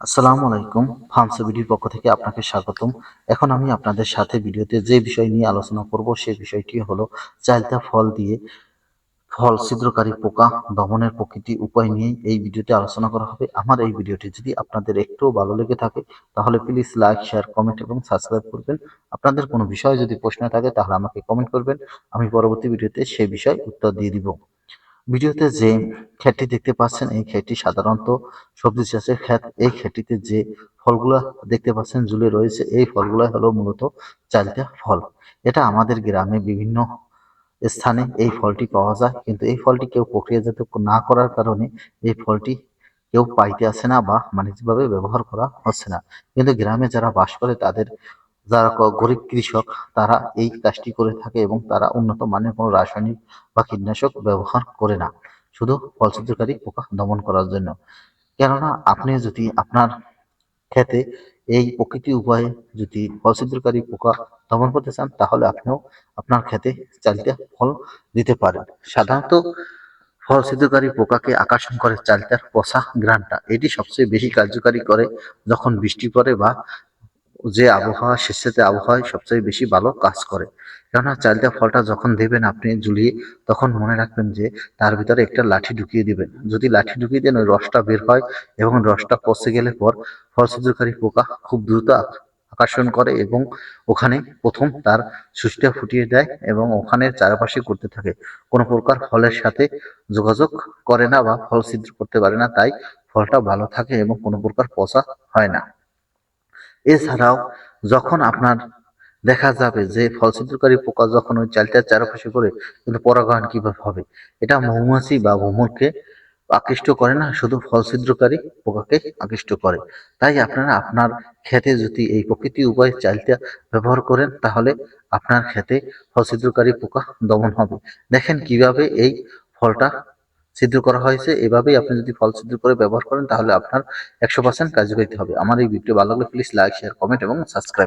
আসসালামু আলাইকুম ফার্মস ভিডিওর পক্ষ থেকে আপনাকে স্বাগতম। এখন আমি আপনাদের সাথে ভিডিওতে যে বিষয় নিয়ে আলোচনা করব সেই বিষয়টি হলো চালতা ফল দিয়ে ফল, ছিদ্রকারী পোকা, দমনের প্রকৃতি উপায় নিয়ে এই ভিডিওতে আলোচনা করা হবে। আমার এই ভিডিওটি যদি আপনাদের একটুও ভালো লেগে থাকে, তাহলে প্লিজ লাইক শেয়ার কমেন্ট এবং সাবস্ক্রাইব করবেন। আপনাদের কোনো বিষয়ে যদি প্রশ্ন থাকে, তাহলে আমাকে কমেন্ট করবেন। আমি পরবর্তী ভিডিওতে সেই বিষয় উত্তর দিয়ে দিব। ভিডিওতে যে ক্ষেতটি দেখতে পাচ্ছেন, এই ক্ষেতটি সাধারণত সবজি চাষের ক্ষেত। এই ক্ষেতটিতে যে ফলগুলা দেখতে পাচ্ছেন, ঝুলে রয়েছে, এই ফলগুলা হলো মূলত চালতা ফল। এটা আমাদের গ্রামে বিভিন্ন স্থানে এই ফলটি পাওয়া যায়, কিন্তু এই ফলটি কেউ প্রক্রিয়াজাত না করার কারণে এই ফলটি কেউ পাইতে আসে না বা বাণিজ্যিকভাবে ব্যবহার করা হচ্ছে না। কিন্তু গ্রামে যারা বাস করে, তাদের যারা গরিব কৃষক, তারা এই কাজটি করে থাকে এবং তারা উন্নত মানের কোনো রাসায়নিক বা কীটনাশক ব্যবহার করে না। শুধু ফল ছিদ্রকারী পোকা দমন করার জন্য। কেননা আপনি যদি আপনার ক্ষেতে এই প্রকৃতি উপায়ে যদি ফল ছিদ্রকারী পোকা দমন করতে চান, তাহলে আপনিও আপনার ক্ষেতে চালতা ফল দিতে পারেন। সাধারণত ফল ছিদ্রকারী পোকাকে আকর্ষণ করে চালতার পচা গ্রানটা এটি সবচেয়ে বেশি কার্যকারী করে যখন বৃষ্টি পড়ে বা যে আবহাওয়া স্বেচ্ছাতে আবহাওয়ায় সবচেয়ে বেশি ভালো কাজ করে। কেননা চালতা ফলটা যখন দেবেন আপনি ঝুলিয়ে, তখন মনে রাখবেন যে তার ভিতরে একটা লাঠি ঢুকিয়ে দিবেন। যদি লাঠি ঢুকিয়ে দেন ওই রসটা বের হয় এবং রসটা পচে গেলে পর ফল ছিদ্রকারী পোকা খুব দ্রুত আকর্ষণ করে এবং ওখানে প্রথম তার সুচটা ফুটিয়ে দেয় এবং ওখানে চারপাশে করতে থাকে। কোনো প্রকার ফলের সাথে যোগাযোগ করে না বা ফল ছিদ্র করতে পারে না, তাই ফলটা ভালো থাকে এবং কোনো প্রকার পচা হয় না। এছাড়াও যখন আপনার দেখা যাবে যে ফল ছিদ্রকারী পোকা যখন ওই চালটার চারপাশে করে কিন্তু পরাগায়ন কীভাবে হবে? এটা মৌমাছি বা ভ্রমরকে আকৃষ্ট করে না, শুধু ফল ছিদ্রকারী পোকাকে আকৃষ্ট করে। তাই আপনারা আপনার ক্ষেতে যদি এই প্রকৃতি উপায়ে চালটা ব্যবহার করেন, তাহলে আপনার ক্ষেতে ফল ছিদ্রকারী পোকা দমন হবে। দেখেন কীভাবে এই ফলটা ছিদ্র করা হয়েছে। এভাবেই আপনি যদি ফল সিদ্ধ করে ব্যবহার করেন, তাহলে আপনার একশো পার্সেন্ট কার্যকারিতা হবে। আমার এই ভিডিও ভালো লাগলে প্লিজ লাইক শেয়ার কমেন্ট এবং সাবস্ক্রাইব